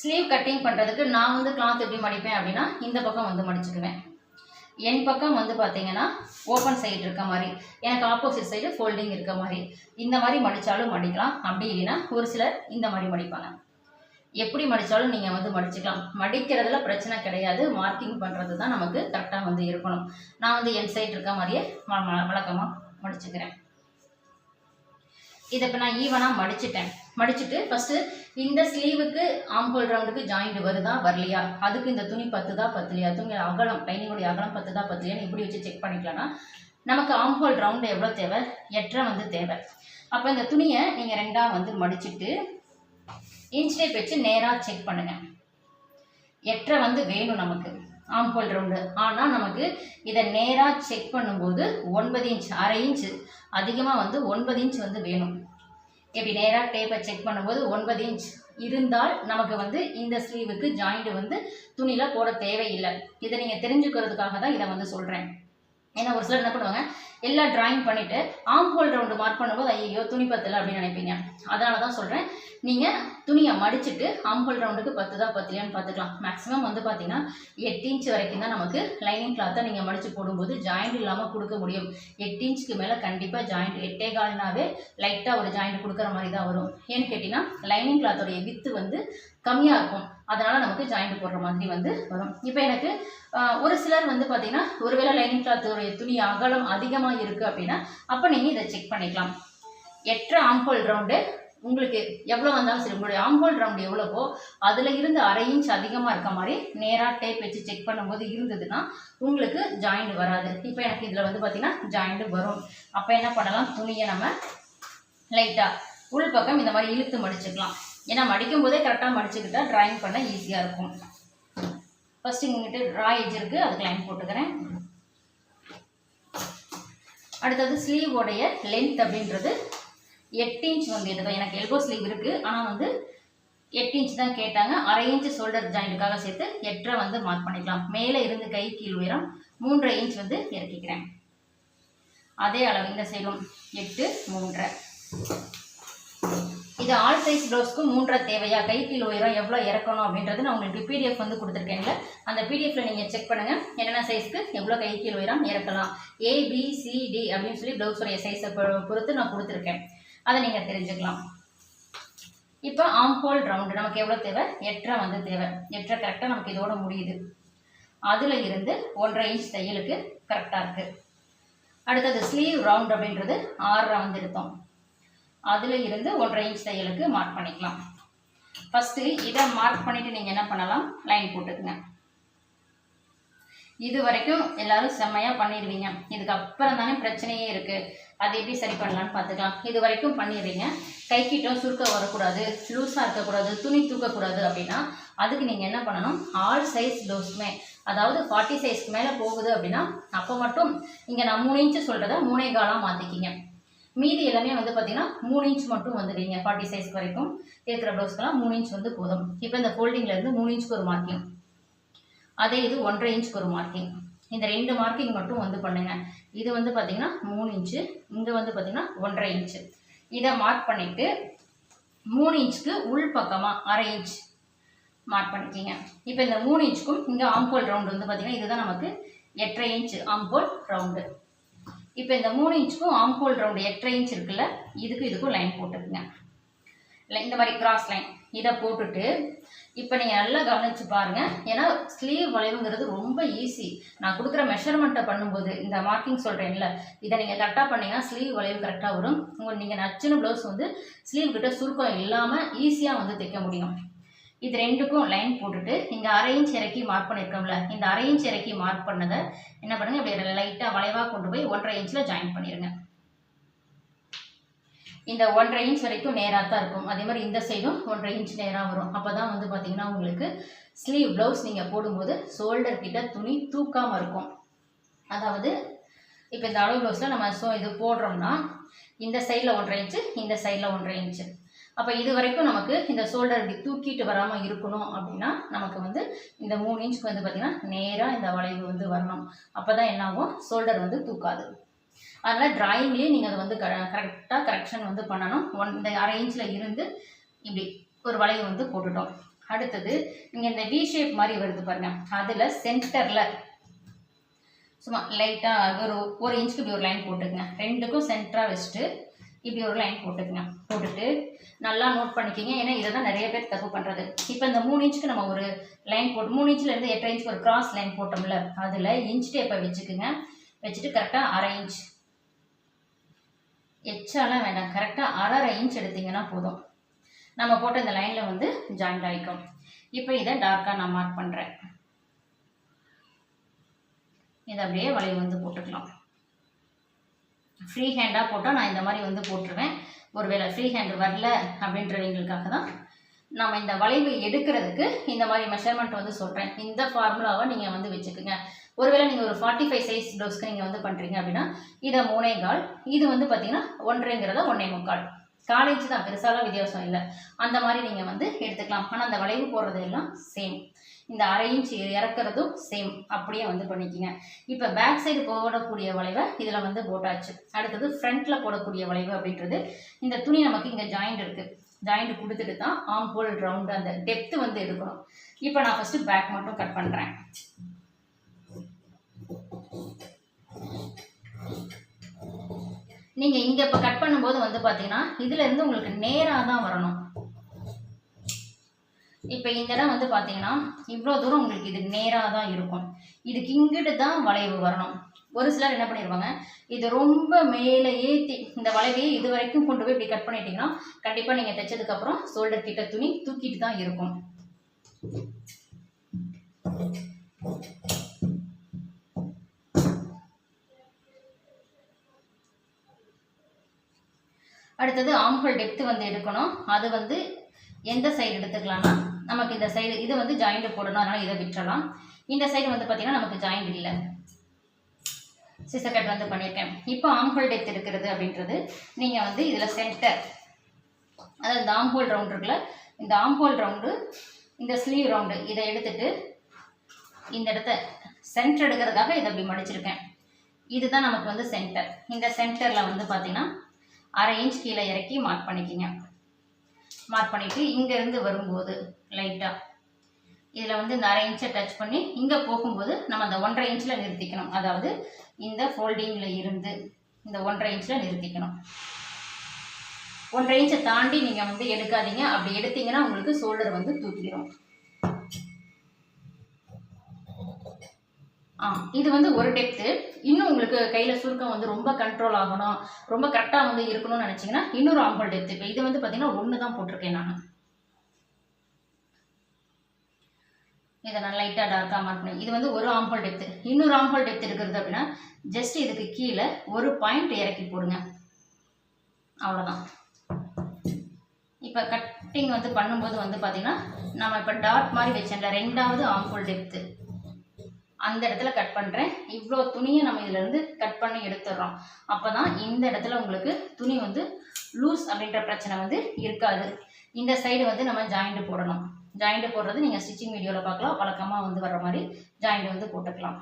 Sleeve cutting பண்ணுறதுக்கு நான் வந்து கிளாத் எப்படி மடிப்பேன் அப்படின்னா இந்த பக்கம் வந்து மடிச்சுக்குவேன். என் பக்கம் வந்து பார்த்தீங்கன்னா ஓப்பன் சைடு இருக்க மாதிரி எனக்கு ஆப்போசிட் சைடு ஃபோல்டிங் இருக்க மாதிரி இந்த மாதிரி மடித்தாலும் மடிக்கலாம். அப்படி இல்லைன்னா ஒரு சிலர் இந்த மாதிரி மடிப்பாங்க. எப்படி மடித்தாலும் நீங்கள் வந்து மடிச்சுக்கலாம். மடிக்கிறதுல பிரச்சனை கிடையாது. மார்க்கிங் பண்ணுறது தான் நமக்கு கரெக்டாக வந்து இருக்கணும். நான் வந்து என் சைடு இருக்க மாதிரியே வழக்கமாக மடிச்சுக்கிறேன். இதை இப்போ நான் ஈவனாக மடிச்சிட்டேன். மடிச்சுட்டு ஃபஸ்ட்டு இந்த ஸ்லீவுக்கு ஆம்பல் ரவுண்டுக்கு ஜாயிண்ட் வருதா வரலையா? அதுக்கு இந்த துணி பத்துதா பத்துலையா? துணி அகலம் லைனிங்குடைய அகலம் பத்துதா பத்துலையான்னு இப்படி வச்சு செக் பண்ணிக்கலாம்னா நமக்கு ஆம்பல் ரவுண்டு எவ்வளோ தேவை? எட்டரை வந்து தேவை. அப்போ இந்த துணியை நீங்கள் ரெண்டாக வந்து மடிச்சுட்டு இன்ச் டேப் வச்சு நேராக செக் பண்ணுங்க. எட்டரை வந்து வேணும் நமக்கு ஆம்பல் ரவுண்டு ஆனால் நமக்கு இதை நேராக செக் பண்ணும்போது ஒன்பது இன்ச் அரை இன்ச் அதிகமாக வந்து ஒன்பது இன்ச் வந்து வேணும். இப்படி நேராக டேப்பை செக் பண்ணும்போது ஒன்பது இன்ச் இருந்தால் நமக்கு வந்து இந்த ஸ்லீவுக்கு ஜாயிண்ட் வந்து துணியில் போட தேவையில்லை. இதை நீங்கள் தெரிஞ்சுக்கிறதுக்காக தான் இதை வந்து சொல்கிறேன் ஏன்னா ஒரு சிலர் என்ன பண்ணுவாங்க? எல்லாம் டிராயிங் பண்ணிவிட்டு ஆம் ஹோல் ரவுண்டு மார்க் பண்ணும்போது ஐயோ துணி பத்தலை அப்படின்னு நினைப்பீங்க. அதனால தான் சொல்கிறேன் நீங்கள் துணியை மடிச்சுட்டு ஆம் ஹோல் ரவுண்டுக்கு பத்து தான் பத்தலையான்னு பார்த்துக்கலாம். மேக்ஸிமம் வந்து பார்த்தீங்கன்னா எட்டு இன்ச் வரைக்கும் தான் நமக்கு லைனிங் கிளாத்தை நீங்கள் மடித்து போடும்போது ஜாயிண்ட் இல்லாமல் கொடுக்க முடியும். எட்டு இன்ச்சுக்கு மேலே கண்டிப்பாக ஜாயிண்ட் எட்டே கால்னாவே லைட்டாக ஒரு ஜாயிண்ட் கொடுக்குற மாதிரி தான் வரும். ஏன்னு கேட்டிங்கன்னா லைனிங் கிளாத்தோடைய வித்து வந்து கம்மியாக இருக்கும். அதனால் நமக்கு ஜாயிண்ட் போடுற மாதிரி வந்து வரும். இப்போ எனக்கு ஒரு சிலர் வந்து பார்த்தீங்கன்னா ஒருவேளை லைனிங் கிளாத்துடைய துணி அகலம் அதிகமாக இருக்குது அப்படின்னா அப்போ நீங்கள் இதை செக் பண்ணிக்கலாம். எட்டரை ஆம்போல் ரவுண்டு உங்களுக்கு எவ்வளோ வந்தாலும் சரி உங்களுடைய ஆம்போல் ரவுண்டு எவ்வளவோ அதில் இருந்து அரை இன்ச் அதிகமாக இருக்க மாதிரி நேராக டேப் வச்சு செக் பண்ணும்போது இருந்ததுன்னா உங்களுக்கு ஜாயிண்ட் வராது. இப்போ எனக்கு இதில் வந்து பார்த்திங்கன்னா ஜாயிண்ட் வரும். அப்போ என்ன பண்ணலாம்? துணியை நம்ம லைட்டாக உள் பக்கம் இந்த மாதிரி இழுத்து மடிச்சுக்கலாம். ஏன்னா மடிக்கும் போதே கரெக்டாக மடிச்சுக்கிட்டா ட்ராயிங் பண்ண ஈஸியாக இருக்கும். ஃபஸ்ட்டு இங்கிட்ட ட்ரா எஜ் இருக்குது அதுக்கு லைன் போட்டுக்கிறேன். அடுத்தது ஸ்லீவோடைய லென்த் அப்படின்றது எட்டு இன்ச் வந்து இதுதான் எனக்கு எல்போ ஸ்லீவ் இருக்குது ஆனால் வந்து எட்டு இன்ச் தான் கேட்டாங்க. அரை இன்ச் ஷோல்டர் ஜாயிண்ட்டுக்காக சேர்த்து எட்டரை வந்து மார்க் பண்ணிக்கலாம். மேலே இருந்து கை கீழ் உயரம் மூன்றரை இன்ச் வந்து இறக்கிக்கிறேன். அதே அளவு இந்த சைடும் எட்டு மூன்றரை. இது ஆல் சைஸ் ப்ளவுஸ்க்கு மூன்றரை தேவையா? கை கீழ் உயரம் எவ்வளோ இறக்கணும் அப்படின்றது நான் உங்களுக்கு பிடிஎஃப் வந்து கொடுத்துருக்கேன்ல அந்த பிடிஎஃப்ல நீங்கள் செக் பண்ணுங்கள் என்னென்ன சைஸ்க்கு எவ்வளோ கை கீழ் உயரம் இறக்கலாம்? ஏபிசிடி அப்படின்னு சொல்லி ப்ளவுஸோடைய சைஸை பொறுத்து நான் கொடுத்துருக்கேன். அதை நீங்கள் தெரிஞ்சுக்கலாம். இப்போ ஆம்போல் ரவுண்டு நமக்கு எவ்வளோ தேவை? எட்டரை வந்து தேவை. எட்டரை கரெக்டாக நமக்கு இதோட முடியுது. அதில் இருந்து ஒன்றரை இன்ச் தையலுக்கு கரெக்டாக இருக்குது அடுத்தது ஸ்லீவ் ரவுண்ட் அப்படின்றது ஆறரை வந்து எடுத்தோம். அதில் இருந்து ஒன்றரை இன்ச் தையலுக்கு மார்க் பண்ணிக்கலாம். ஃபஸ்ட்டு இதை மார்க் பண்ணிவிட்டு நீங்கள் என்ன பண்ணலாம்? லைன் போட்டுக்குங்க. இது வரைக்கும் எல்லாரும் செம்மையாக பண்ணிடுவீங்க. இதுக்கப்புறம் தானே பிரச்சனையே இருக்குது அது எப்படி சரி பண்ணலான்னு பார்த்துக்கலாம். இது வரைக்கும் பண்ணிடுறீங்க. கை சுருக்க வரக்கூடாது லூஸாக இருக்கக்கூடாது துணி தூக்கக்கூடாது அப்படின்னா அதுக்கு நீங்கள் என்ன பண்ணணும்? ஆல் சைஸ் ப்ளவுஸுமே அதாவது ஃபார்ட்டி சைஸ்க்கு மேலே போகுது அப்படின்னா அப்போ மட்டும் இங்கே நான் மூணு இன்ச்சு சொல்கிறத மூணே காலாக மாற்றிக்கிங்க மீதி எல்லாமே வந்து பார்த்தீங்கன்னா மூணு இன்ச் மட்டும் வந்துடுவீங்க ஃபார்ட்டி சைஸ் வரைக்கும் கேட்குற ப்ளவுஸ்க்கெல்லாம் மூணு இன்ச் வந்து போதும். இப்போ இந்த foldingல இருந்து மூணு இன்ச்சுக்கு ஒரு மார்க்கிங் அதே இது ஒன்றரை இன்ச்சுக்கு ஒரு மார்க்கிங் இந்த ரெண்டு மார்க்கிங் மட்டும் வந்து பண்ணுங்க. இது வந்து பார்த்தீங்கன்னா மூணு இன்ச்சு இங்கே வந்து பார்த்தீங்கன்னா ஒன்றரை இன்ச்சு இதை மார்க் பண்ணிவிட்டு மூணு இன்ச்சுக்கு உள் பக்கமாக அரை இன்ச் மார்க் பண்ணிக்கிங்க. இப்போ இந்த மூணு இன்ச்சுக்கும் இங்கே ஆம்போல் ரவுண்டு வந்து பார்த்தீங்கன்னா இதுதான் நமக்கு எட்டரை இன்ச் ஆம்போல் ரவுண்டு இப்போ இந்த மூணு இன்ச்சுக்கும் ஆம் ஹோல் ரவுண்டு எட்டரை இன்ச் இருக்குல்ல இதுக்கும் இதுக்கும் லைன் போட்டுக்குங்க. இல்லை இந்த மாதிரி கிராஸ் லைன் இதை போட்டுட்டு இப்போ நீங்கள் நல்லா கவனிச்சு பாருங்கள் ஏன்னா ஸ்லீவ் வளைவுங்கிறது ரொம்ப ஈஸி நான் கொடுக்குற மெஷர்மெண்ட்டை பண்ணும்போது இந்த மார்க்கிங் சொல்கிறேன்ல இதை நீங்கள் கரெக்டாக பண்ணிங்கன்னா ஸ்லீவ் வளைவு கரெக்டாக வரும். உங்கள் நீங்கள் நச்சுன்னு ப்ளவுஸ் வந்து ஸ்லீவ் கிட்ட சுருக்கம் இல்லாமல் ஈஸியாக வந்து தைக்க முடியும். இது ரெண்டுக்கும் லைன் போட்டுட்டு இங்கே அரை இன்ச் இறக்கி மார்க் பண்ணியிருக்கோம்ல இந்த அரை இன்ச் இறக்கி மார்க் பண்ணதை என்ன பண்ணுங்க இப்படி லைட்டாக வளைவாக கொண்டு போய் ஒன்றரை இன்ச்சில் ஜாயின் பண்ணிடுங்க இந்த ஒன்றரை இன்ச் வரைக்கும் நேராக தான் இருக்கும். அதே மாதிரி இந்த சைடும் ஒன்றரை இன்ச் நேராக வரும். அப்போ தான் வந்து பார்த்தீங்கன்னா உங்களுக்கு ஸ்லீவ் ப்ளவுஸ் நீங்கள் போடும்போது ஷோல்டர் கிட்ட துணி தூக்காமல் இருக்கும். அதாவது இப்போ இந்த அளவு ப்ளவுஸில் நம்ம ஸோ இது போடுறோம்னா இந்த சைடில் ஒன்றரை இன்ச்சு இந்த சைடில் ஒன்றரை இன்ச்சு அப்போ இது வரைக்கும் நமக்கு இந்த ஷோல்டர் இப்படி தூக்கிட்டு வராமல் இருக்கணும் அப்படின்னா நமக்கு வந்து இந்த மூணு இன்ச்சுக்கு வந்து பார்த்திங்கன்னா நேராக இந்த வளைவு வந்து வரணும். அப்போ தான் என்னாகும்? ஷோல்டர் வந்து தூக்காது. அதனால் ட்ராயிங்லேயே நீங்கள் அதை வந்து க கரெக்டாக கரெக்ஷன் வந்து பண்ணணும். ஒன் இந்த அரை இன்ச்சில் இருந்து இப்படி ஒரு வளைவு வந்து போட்டுட்டோம். அடுத்தது நீங்கள் இந்த வி ஷேப் மாதிரி வருது பாருங்கள் அதில் சென்டரில் சும்மா லைட்டாக ஒரு ஒரு இன்ச்சுக்கு இப்படி ஒரு லைன் போட்டுக்கங்க. ரெண்டுக்கும் சென்டராக வச்சுட்டு இப்படி ஒரு லைன் போட்டுக்கங்க. போட்டுட்டு நல்லா நோட் பண்ணிக்கிங்க. ஏன்னா இதை தான் நிறைய பேர் தப்பு பண்ணுறது இப்போ இந்த மூணு இன்ச்சுக்கு நம்ம ஒரு லைன் போட்டு மூணு இன்ச்சிலேருந்து எட்டரை இன்ச்சுக்கு ஒரு கிராஸ் லைன் போட்டோம்ல அதில் இன்ச் டேப்பை வச்சுக்குங்க. வச்சுட்டு கரெக்டாக அரை இன்ச் எச்சாலாம் வேண்டாம் கரெக்டாக அரை இன்ச் எடுத்தீங்கன்னா போதும். நம்ம போட்ட இந்த லைனில் வந்து ஜாயிண்ட் ஆகிக்கும் இப்போ இதை டார்க்காக நான் மார்க் பண்ணுறேன் இதை அப்படியே வளைவு வந்து போட்டுக்கலாம். ஃப்ரீ ஹேண்டாக போட்டால் நான் இந்த மாதிரி வந்து போட்டுருவேன். ஒருவேளை ஃப்ரீ ஹேண்டு வரல அப்படின்றவங்களுக்காக தான் நம்ம இந்த வளைவு எடுக்கிறதுக்கு இந்த மாதிரி மெஷர்மெண்ட் வந்து சொல்கிறேன் இந்த ஃபார்முலாவை நீங்கள் வந்து வச்சுக்கோங்க. ஒருவேளை நீங்கள் ஒரு ஃபார்ட்டி ஃபைவ் சைஸ் ப்ளவுஸ்க்கு நீங்கள் வந்து பண்ணுறீங்க அப்படின்னா இதை மூணே கால் இது வந்து பார்த்தீங்கன்னா ஒன்றரைங்கிறத ஒன்றே முக்கால். காலேஜ் தான் பெருசாலாம் வித்தியாசம் இல்லை. அந்த மாதிரி நீங்கள் வந்து எடுத்துக்கலாம். ஆனால் அந்த வளைவு போடுறது எல்லாம் சேம் இந்த அரை இன்ச் இறக்குறதும் சேம் அப்படியே வந்து பண்ணிக்கிங்க. இப்போ பேக் சைடு போடக்கூடிய வளைவை இதில் வந்து போட்டாச்சு. அடுத்தது ஃப்ரண்ட்டில் போடக்கூடிய வளைவு அப்படின்றது இந்த துணி நமக்கு இங்கே ஜாயிண்ட் இருக்குது ஜாயிண்ட் கொடுத்துட்டு தான் ஆம் ஹோல் ரவுண்டு அந்த டெப்த்து வந்து எடுக்கணும். இப்போ நான் ஃபஸ்ட்டு பேக் மட்டும் கட் பண்ணுறேன் நீங்கள் இங்கே இப்போ கட் பண்ணும்போது வந்து பார்த்தீங்கன்னா இதுலேருந்து உங்களுக்கு நேராக தான் வரணும். இப்போ இந்த இடம் வந்து பார்த்தீங்கன்னா இவ்வளோ தூரம் உங்களுக்கு இது நேராக தான் இருக்கும். இதுக்கு இங்கிட்டு தான் வளைவு வரணும். ஒரு சிலர் என்ன பண்ணிடுவாங்க இது ரொம்ப மேலே ஏற்றி இந்த வளைவையே இது வரைக்கும் கொண்டு போய் இப்படி கட் பண்ணிட்டீங்கன்னா கண்டிப்பாக நீங்கள் தைச்சதுக்கப்புறம் ஷோல்டர் கிட்ட துணி தூக்கிட்டு தான் இருக்கும். அடுத்தது ஆம்ஹோல் டெப்த்து வந்து எடுக்கணும். அது வந்து எந்த சைடு எடுத்துக்கலாம்னா நமக்கு இந்த சைடு இது வந்து ஜாயிண்ட் போடணும். அதனால் இதை விட்டுறலாம். இந்த சைடு வந்து பார்த்தீங்கன்னா நமக்கு ஜாயிண்ட் இல்லை. சிசர் கட் வந்து பண்ணியிருக்கேன் இப்போ ஆம்ஹோல் டெப்த் இருக்கிறது அப்படின்றது நீங்கள் வந்து இதில் சென்டர் அதாவது இந்த ஆம்ஹோல் ரவுண்ட் இருக்குல்ல இந்த ஆம்ஹோல் ரவுண்டு இந்த ஸ்லீவ் ரவுண்டு இதை எடுத்துட்டு இந்த இடத்த சென்டர் எடுக்கிறதுக்காக இதை அப்படி மடிச்சிருக்கேன். இதுதான் நமக்கு வந்து சென்டர் இந்த சென்டரில் வந்து பார்த்திங்கன்னா அரை இன்ச் கீழே இறக்கி மார்க் பண்ணிக்கிங்க. மார்க் பண்ணிவிட்டு இங்கேருந்து வரும்போது லைட்டாக இதில் வந்து இந்த அரை இன்ச்சை டச் பண்ணி இங்கே போகும்போது நம்ம அந்த ஒன்றரை இன்ச்சில் நிறுத்திக்கணும். அதாவது இந்த ஃபோல்டிங்கில் இருந்து இந்த ஒன்றரை இன்ச்சில் நிறுத்திக்கணும். ஒன்றரை இன்ச்சை தாண்டி நீங்கள் வந்து எடுக்காதீங்க. அப்படி எடுத்தீங்கன்னா உங்களுக்கு ஷோல்டர் வந்து தூக்கிடும் இது வந்து ஒரு டெப்த்து இன்னும் உங்களுக்கு கையில் சுருக்கம் வந்து ரொம்ப கண்ட்ரோல் ஆகணும். ரொம்ப கரெக்டாக வந்து இருக்கணும்னு நினச்சிங்கன்னா இன்னொரு ஆம்பல் டெப்த் இப்போ இது வந்து பார்த்தீங்கன்னா ஒன்று தான் போட்டிருக்கேன் நான். இதை நான் லைட்டாக டார்க்காக மார்க் பண்ணி இது வந்து ஒரு ஆம்பல் டெப்த்து இன்னொரு ஆம்பல் டெப்த் இருக்கிறது அப்படின்னா ஜஸ்ட் இதுக்கு கீழே ஒரு பாயிண்ட் இறக்கி போடுங்க. அவ்வளோதான் இப்போ கட்டிங் வந்து பண்ணும்போது வந்து பார்த்தீங்கன்னா நம்ம இப்போ டாட் மாதிரி வச்சேன்ல ரெண்டாவது ஆம்பல் டெப்த்து அந்த இடத்துல கட் பண்ணுறேன் இவ்வளோ துணியை நம்ம இதிலேருந்து கட் பண்ணி எடுத்துடுறோம் அப்போ தான் இந்த இடத்துல உங்களுக்கு துணி வந்து லூஸ் அப்படின்ற பிரச்சனை வந்து இருக்காது. இந்த சைடு வந்து நம்ம ஜாயிண்ட் போடணும். ஜாயிண்ட் போடுறது நீங்கள் ஸ்டிச்சிங் வீடியோவில் பார்க்கலாம். வழக்கமாக வந்து வர மாதிரி ஜாயிண்ட் வந்து போட்டுக்கலாம்.